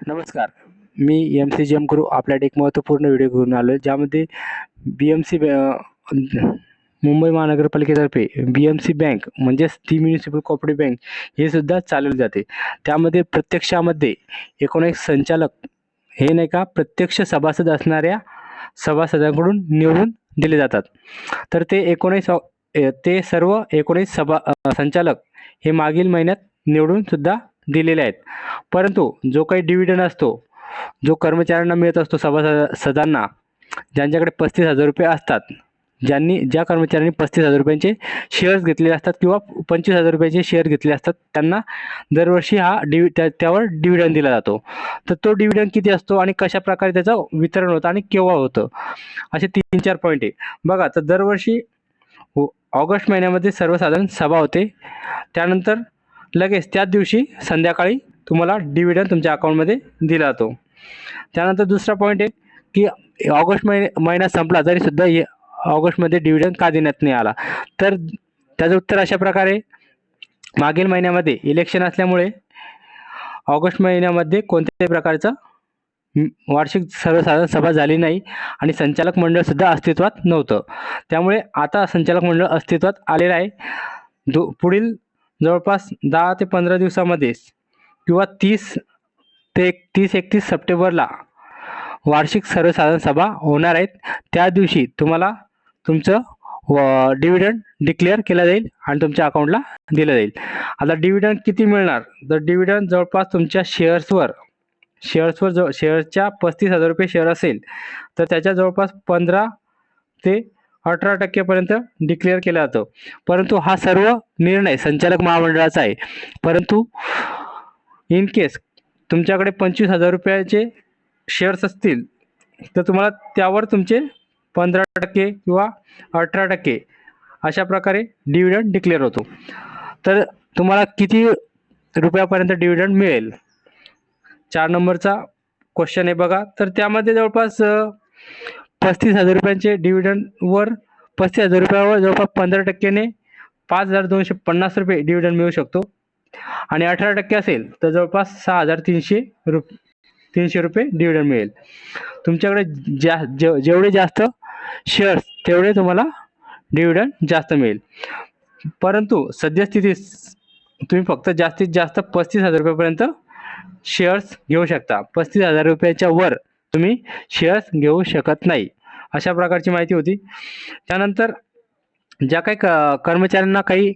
नमस्कार. मी M C G M Guru आपल्याकडे एक महत्त्वपूर्ण व्हिडिओ घेऊन आलो आहे ज्यामध्ये बी एम सी मुंबई महानगरपालिकेतर्फे बी एम सी बँक म्हणजेच ती म्युनिसिपल कॉपरेटिव्ह बँक हे सुद्धा चालवली जाते. त्यामध्ये प्रत्यक्षामध्ये एकोणीस संचालक हे नाही का प्रत्यक्ष सभासद असणाऱ्या सभासदांकडून निवडून दिले जातात. तर ते एकोणीस ते सर्व एकोणीस सभा संचालक हे मागील महिन्यात निवडून सुद्धा दिलेले आहेत. परंतु जो काही डिव्हिडंड असतो जो कर्मचाऱ्यांना मिळत असतो सभासदांना ज्यांच्याकडे पस्तीस हजार रुपये असतात ज्यांनी ज्या कर्मचाऱ्यांनी पस्तीस हजार रुपयांचे शेअर्स घेतलेले असतात किंवा पंचवीस हजार रुपयाचे शेअर घेतले असतात त्यांना दरवर्षी हा डिवि त्या त्यावर डिव्हिडंड दिला जातो. तर तो डिव्हिडंड किती असतो आणि कशा प्रकारे त्याचं वितरण होतं आणि केव्हा होतं? असे तीन चार पॉईंट आहे. बघा तर दरवर्षी हो, ऑगस्ट महिन्यामध्ये सर्वसाधारण सभा होते. त्यानंतर लगेच त्याच दिवशी संध्याकाळी तुम्हाला डिव्हिडंड तुमच्या अकाउंटमध्ये दिला जातो. त्यानंतर दुसरा पॉईंट आहे की ऑगस्ट महिने महिना संपला तरीसुद्धा ये ऑगस्टमध्ये डिव्हिडंड का देण्यात नाही आला. तर त्याचं उत्तर अशा प्रकारे मागील महिन्यामध्ये इलेक्शन असल्यामुळे ऑगस्ट महिन्यामध्ये कोणत्याही प्रकारचं वार्षिक सर्वसाधारण सभा झाली नाही आणि संचालक मंडळसुद्धा अस्तित्वात नव्हतं. त्यामुळे आता संचालक मंडळ अस्तित्वात आलेलं आहे. दो पुढील जवळपास दहा ते पंधरा दिवसामध्ये किंवा तीस ते एक तीस एकतीस सप्टेंबरला वार्षिक सर्वसाधारण सभा होणार आहेत. त्या दिवशी तुम्हाला तुमचं व डिव्हिडंड डिक्लेअर केला जाईल आणि तुमच्या अकाउंटला दिलं जाईल. आता डिव्हिडंड किती मिळणार? तर डिव्हिडंड जवळपास तुमच्या शेअर्सवर शेअर्सवर जवळ शेअर्सच्या पस्तीस हजार रुपये शेअर असेल तर त्याच्या जवळपास पंधरा ते अठरा टक्केपर्यंत डिक्लेअर केला जातो. परंतु हा सर्व निर्णय संचालक महामंडळाचा आहे. परंतु इन केस तुमच्याकडे पंचवीस हजार रुपयाचे शेअर्स असतील तर तुम्हाला त्यावर तुमचे पंधरा टक्के किंवा अठरा टक्के अशा प्रकारे डिव्हिडंड डिक्लेअर होतो. तर तुम्हाला किती रुपयापर्यंत डिव्हिडंड मिळेल? चार नंबरचा क्वेश्चन आहे बघा. तर त्यामध्ये जवळपास पस्तीस हजार रुपयांचे डिव्हिडंडवर पस्तीस हजार रुपयावर जवळपास पंधरा टक्क्याने पाच हजार दोनशे पन्नास रुपये डिव्हिडंड मिळू शकतो. आणि अठरा टक्के असेल तर जवळपास सहा हजार तीनशे रुप तीनशे रुपये डिव्हिडंड मिळेल. तुमच्याकडे जा जे जेवढे जास्त शेअर्स तेवढे तुम्हाला डिव्हिडंड जास्त मिळेल. परंतु सद्यस्थितीत तुम्ही फक्त जास्तीत जास्त पस्तीस हजार रुपयापर्यंत शेअर्स घेऊ शकता. पस्तीस हजार रुपयाच्या वर तुम्ही शेअर्स घेऊ शकत नाही. अशा प्रकारची माहिती होती. त्यानंतर ज्या काही क कर्मचाऱ्यांना काही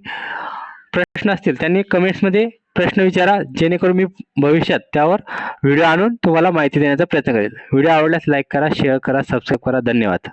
प्रश्न असतील त्यांनी कमेंट्समध्ये प्रश्न विचारा. जेणेकरून मी भविष्यात त्यावर व्हिडिओ आणून तुम्हाला माहिती देण्याचा प्रयत्न करेल. व्हिडिओ आवडल्यास लाईक करा शेअर करा सबस्क्राईब करा. धन्यवाद.